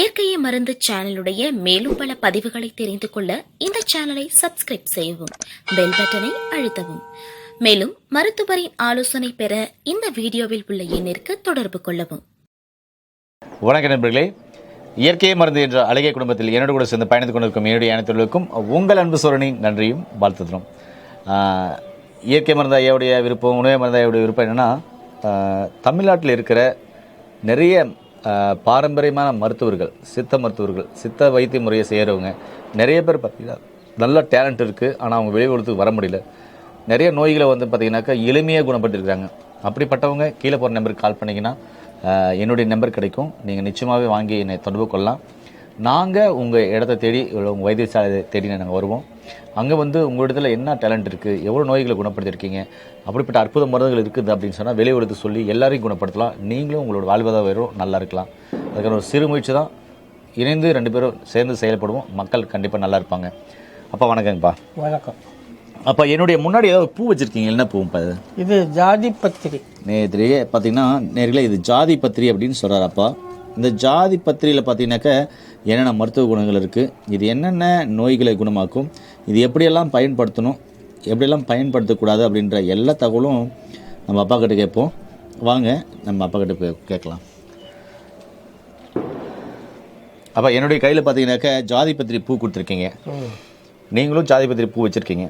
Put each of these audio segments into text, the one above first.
இயற்கையை மருந்து சேனலுடைய மேலும் பல பதிவுகளை தெரிந்து கொள்ள இந்த சேனலை சப்ஸ்கிரைப் செய்யவும் பெல் பட்டனை அழுத்தவும். மேலும் மருத்துவரின் ஆலோசனை பெற இந்த வீடியோவில் உள்ள எண்ணிற்கு தொடர்பு கொள்ளவும். வணக்க நண்பர்களே. இயற்கையை மருந்து என்ற அழகிய குடும்பத்தில் என்னோட கூட சேர்ந்து பயணித்துக் கொண்டிருக்கும் என்னுடைய அனைத்துகளுக்கும் உங்கள் அன்பு சோழனின் நன்றியும் வாழ்த்துகிறோம் இயற்கை மருந்து ஐயாவுடைய விருப்பம் உணவு மருந்து ஐயாவுடைய விருப்பம் என்னென்னா தமிழ்நாட்டில் இருக்கிற நிறைய பாரம்பரியமான மருத்துவர்கள் சித்த மருத்துவர்கள் சித்த வைத்திய முறையை செய்கிறவங்க நிறைய பேர் பார்த்திங்கன்னா நல்ல டேலண்ட் இருக்குது ஆனால் அவங்க வெளி உலகத்துக்கு வர முடியல. நிறைய நோய்களை வந்து பார்த்திங்கனாக்கா எளிமையாக குணப்பட்டுருக்காங்க அப்படிப்பட்டவங்க கீழே போகிற நம்பருக்கு கால் பண்ணிங்கன்னா என்னுடைய நம்பர் கிடைக்கும். நீங்கள் நிச்சயமாகவே வாங்கி என்னை தொடர்பு கொள்ளலாம். நாங்கள் உங்கள் இடத்த தேடி உங்கள் வைத்தியசாலை தேடி நாங்கள் வருவோம். அங்கே வந்து உங்கள் இடத்துல என்ன டேலண்ட் இருக்குது எவ்வளோ நோய்களை குணப்படுத்திருக்கீங்க அப்படிப்பட்ட அற்புத மருந்துகள் இருக்குது அப்படின்னு சொன்னால் வெளியே எடுத்து சொல்லி எல்லாரையும் குணப்படுத்தலாம். நீங்களும் உங்களோட வாழ்வாதாரம் நல்லா இருக்கலாம். அதுக்கான ஒரு சிறு முயற்சி தான். இணைந்து ரெண்டு பேரும் சேர்ந்து செயல்படுவோம். மக்கள் கண்டிப்பாக நல்லா இருப்பாங்க. அப்பா வணக்கங்கப்பா. வணக்கம். அப்பா என்னுடைய முன்னாடி ஏதாவது பூ வச்சிருக்கீங்க? என்ன பூப்பா இது? இது ஜாதி பத்திரி. நேத்திரியே பார்த்தீங்கன்னா நேர்களே இது ஜாதி பத்திரி அப்படின்னு சொல்கிறார் அப்பா. இந்த ஜாதி பத்திரியில் பார்த்தீங்கன்னாக்கா என்னென்ன மருத்துவ குணங்கள் இருக்குது இது என்னென்ன நோய்களை குணமாக்கும் இது எப்படியெல்லாம் பயன்படுத்தணும் எப்படியெல்லாம் பயன்படுத்தக்கூடாது அப்படின்ற எல்லா தகவலும் நம்ம அப்பா கிட்ட கேட்போம். வாங்க நம்ம அப்பா கிட்ட கேட்கலாம். அப்பா என்னுடைய கையில் பார்த்தீங்கன்னாக்கா ஜாதி பத்திரி பூ கொடுத்துருக்கீங்க. நீங்களும் ஜாதி பத்திரி பூ வச்சுருக்கீங்க.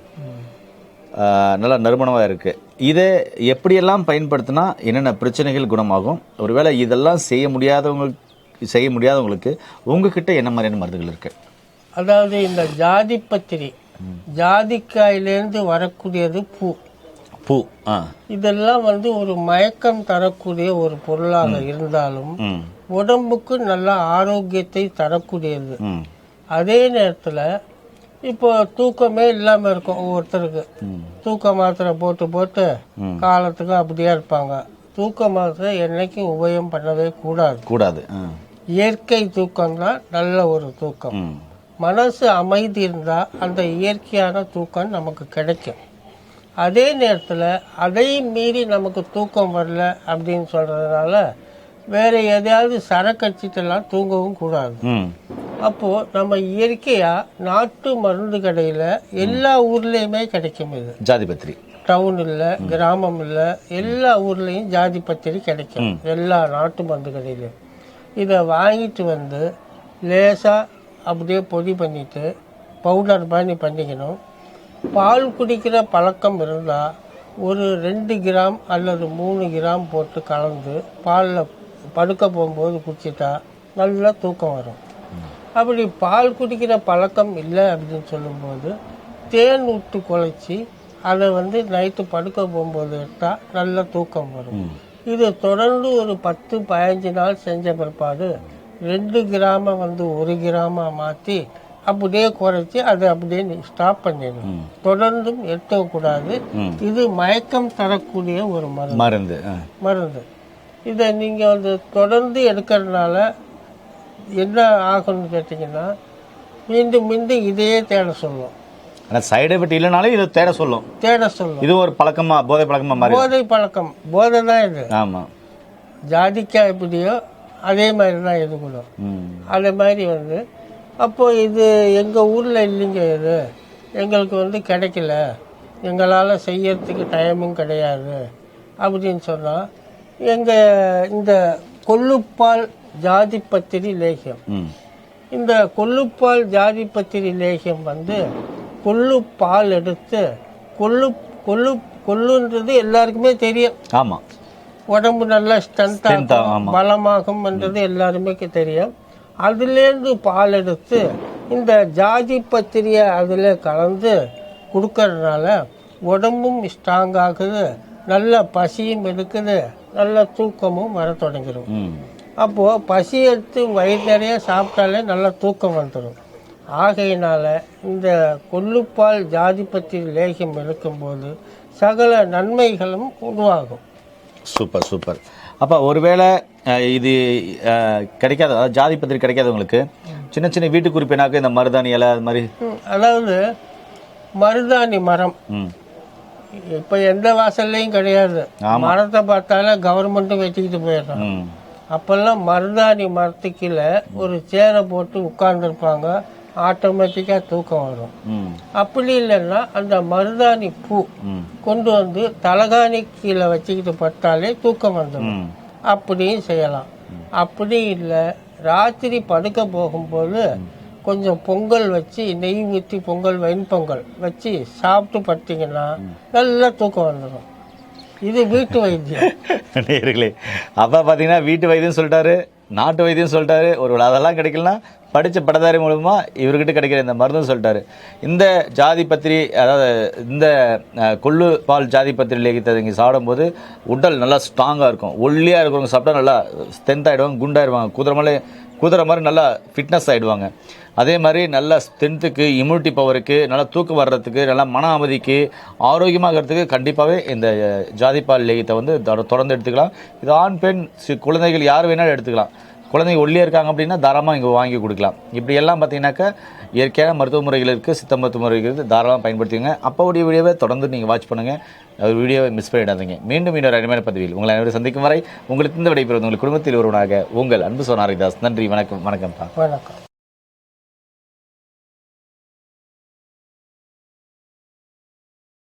நல்லா நறுமணமாக இருக்குது இதை எப்படியெல்லாம் பயன்படுத்தினா என்னென்ன பிரச்சனைகள் குணமாகும்? ஒருவேளை இதெல்லாம் செய்ய முடியாதவங்களுக்கு செய்ய முடியாதவங்களுக்கு உங்ககிட்ட என்ன மாதிரியான மருந்துகள் இருக்கு? அதாவது இந்த ஜாதி பத்திரி ஜாதிக்காயிலேருந்து வரக்கூடியது பூ. பூ இதெல்லாம் வந்து ஒரு மயக்கம் தரக்கூடிய ஒரு பொருளாக இருந்தாலும் உடம்புக்கு நல்ல ஆரோக்கியத்தை தரக்கூடியது. அதே நேரத்தில் இப்போ தூக்கமே இல்லாமல் இருக்கும் ஒவ்வொருத்தருக்கு. தூக்க மாத்திரை போட்டு போட்டு. காலத்துக்கு அப்படியே இருப்பாங்க. தூக்க மாத்திரை என்னைக்கும் உபயம் பண்ணவே கூடாது. கூடாது. இயற்கை தூக்கம் தான் நல்ல ஒரு தூக்கம். மனசு அமைதி இருந்தால் அந்த இயற்கையான தூக்கம் நமக்கு கிடைக்கும். அதே நேரத்தில் அதை மீறி நமக்கு தூக்கம் வரல அப்படின்னு சொல்கிறதுனால வேற எதையாவது சரக்கடிச்சிட்டெல்லாம் தூங்கவும் கூடாது. அப்போது நம்ம இயற்கையாக நாட்டு மருந்து கடையில் எல்லா ஊர்லேயுமே கிடைக்கும் இது. ஜாதி பத்திரி. டவுன் இல்லை கிராமம் இல்லை எல்லா ஊர்லேயும் ஜாதி பத்திரி கிடைக்கும். எல்லா நாட்டு மருந்து கடையிலையும். இதை வாங்கிட்டு வந்து லேசாக அப்படியே பொடி பண்ணிட்டு பவுடர் பண்ணி பண்ணிக்கணும். பால் குடிக்கிற பழக்கம் இருந்தால் ஒரு ரெண்டு கிராம் அல்லது மூணு கிராம் போட்டு கலந்து பாலில் படுக்க போகும்போது குடிச்சிட்டா நல்லா தூக்கம் வரும். அப்படி பால் குடிக்கிற பழக்கம் இல்லை அப்படின்னு சொல்லும்போது தேன் விட்டு குழைச்சி அதை வந்து நைட்டு படுக்க போகும்போது எடுத்தால் நல்ல தூக்கம் வரும். இது தொடர்ந்து ஒரு பத்து பதினஞ்சு நாள் செஞ்ச பிற்பாடு ரெண்டு கிராம வந்து ஒரு கிராமா மாற்றி அப்படியே குறைச்சி அதை அப்படியே ஸ்டாப் பண்ணிடணும் தொடர்ந்தும் எடுக்கக்கூடாது. இது மயக்கம் தரக்கூடிய ஒரு மருந்து. மருந்து மருந்து. இதை நீங்கள் வந்து தொடர்ந்து எடுக்கிறதுனால என்ன ஆகும்னு கேட்டிங்கன்னா மீண்டும் மீண்டும் இதையே தேட சொல்லும். ஆனால் சைடு எஃபெக்ட் இல்லைனாலும் இதை தேட சொல்லும். தேட சொல்லும். இது ஒரு பழக்கமா போதை பழக்கமா மாறி போதை பழக்கம் போதை தான் இது. ஆமாம் ஜாதிக்காய் எப்படியோ அதே மாதிரி தான் இது கூட. அதே மாதிரி வந்து அப்போ இது எங்கள் ஊரில் இல்லைங்க இது. எங்களுக்கு வந்து கிடைக்கல. எங்களால் செய்யறதுக்கு டைமும் கிடையாது. அப்படின்னு சொன்னால் எங்கள் இந்த கொள்ளுப்பால் ஜாதிப்பத்திரி லேகியம். இந்த கொள்ளுப்பால் ஜாதிப்பத்திரி லேகியம் வந்து கொள்ளு பால் எடுத்து கொள்ளு கொள்ளு கொள்ளுன்றது எல்லாருக்குமே தெரியும். ஆமாம் உடம்பு நல்லா Strength ஸ்ட்ரென்த் ஆ- ஆமா. பலமாகும்ன்றது எல்லாருமே தெரியும். அதுலேருந்து பால் எடுத்து இந்த ஜாதி பத்திரியை அதில் கலந்து கொடுக்கறதுனால உடம்பும் ஸ்ட்ராங் ஆகுது நல்ல பசியும் எடுக்குது நல்ல தூக்கமும் வர தொடங்கிடும் அப்போது பசி எடுத்து வயிறு நிறைய சாப்பிட்டாலே நல்ல தூக்கம் வந்துடும். ஆகையினால இந்த கொள்ளுப்பால் ஜாதிபத்திரி லேகியம் எடுக்கும்போது சகல நன்மைகளும் உருவாகும். Super super. அப்போ ஒருவேளை இது கிடைக்காத அதாவது ஜாதி பத்திரி கிடைக்காதவங்களுக்கு சின்ன சின்ன வீட்டு குறிப்பினாக்க இந்த மருதாணி இலை அது மாதிரி? அதாவது மருதாணி மரம். இப்போ எந்த வாசல்லையும் கிடையாது. மரத்தை பார்த்தாலே கவர்மெண்ட்டும் வச்சுக்கிட்டு போயிடுறான். ம். அப்போல்லாம் மருதாணி மரத்துக்கீழே ஒரு சேரை போட்டு உட்கார்ந்துருப்பாங்க. ஆட்டோமேட்டிக்காக தூக்கம் வரும். அப்படி இல்லைன்னா அந்த மருதாணி பூ கொண்டு வந்து தலகாணி கீழே வச்சுக்கிட்டு பட்டாலே தூக்கம் வந்துடும் அப்படியும் செய்யலாம். அப்படி இல்லை ராத்திரி படுக்க போகும்போது கொஞ்சம் பொங்கல் வச்சு நெய் ஊற்றி பொங்கல் வெண்பொங்கல் வச்சு சாப்பிட்டு படுத்தீங்கன்னா நல்லா தூக்கம் வந்துடும் இது வீட்டு வைத்தியம். நேர்களே அப்பா பார்த்தீங்கன்னா வீட்டு வைத்தியம் சொல்லிட்டாரு நாட்டு வைத்தியம் சொல்லிட்டாரு ஒரு அதெல்லாம் கிடைக்கலனா படித்த படதாரி மூலமா இவர்கிட்ட கிடைக்கிற இந்த மருந்தும் சொல்லிட்டாரு. இந்த ஜாதி பத்திரி அதாவது இந்த கொள்ளு பால் ஜாதி பத்திரி லேகித்தது இங்கே சாப்பிடும்போது உடல் நல்லா ஸ்ட்ராங்காக இருக்கும். ஒல்லியாக இருக்கிறவங்க சாப்பிட்டா நல்லா ஸ்ட்ரென்த் ஆகிடுவாங்க குண்டாயிடுவாங்க குதிரை குதிரை மாதிரி நல்லா ஃபிட்னஸ் ஆகிடுவாங்க அதே மாதிரி நல்ல ஸ்ட்ரென்த்துக்கு இம்யூனிட்டி பவருக்கு நல்லா தூக்கம் வர்றதுக்கு நல்லா மன அமைதிக்கு ஆரோக்கியமாகிறதுக்கு கண்டிப்பாகவே இந்த ஜாதிப்பால் லேகியத்தை வந்து தொடர்ந்து எடுத்துக்கலாம். இது ஆண் பெண் சி- குழந்தைகள் யார் வேணாலும் எடுத்துக்கலாம். குழந்தைங்க ஒல்லியாக இருக்காங்க அப்படின்னா தாராளமாக இங்கே வாங்கி கொடுக்கலாம். இப்படி எல்லாம் பார்த்தீங்கன்னாக்கா இயற்கையான மருத்துவ முறைகள் இருக்குது சித்த மருத்துவ முறைகள் இருக்குது தாராளமாக பயன்படுத்திங்க அப்போடைய வீடியோவை தொடர்ந்து நீங்கள் வாட்ச் பண்ணுங்கள் ஒரு வீடியோவை மிஸ் பண்ணிடாதீங்க. மீண்டும் இன்னொரு அருமையான பதிவில் உங்களை அனைவரும் சந்திக்கும் வரை உங்களுக்கு இந்த விடைபெறுவது உங்கள் குடும்பத்தில் ஒருவனாக உங்கள் அன்பு சோனாரிதாஸ். நன்றி வணக்கம் வணக்கம் வணக்கம்.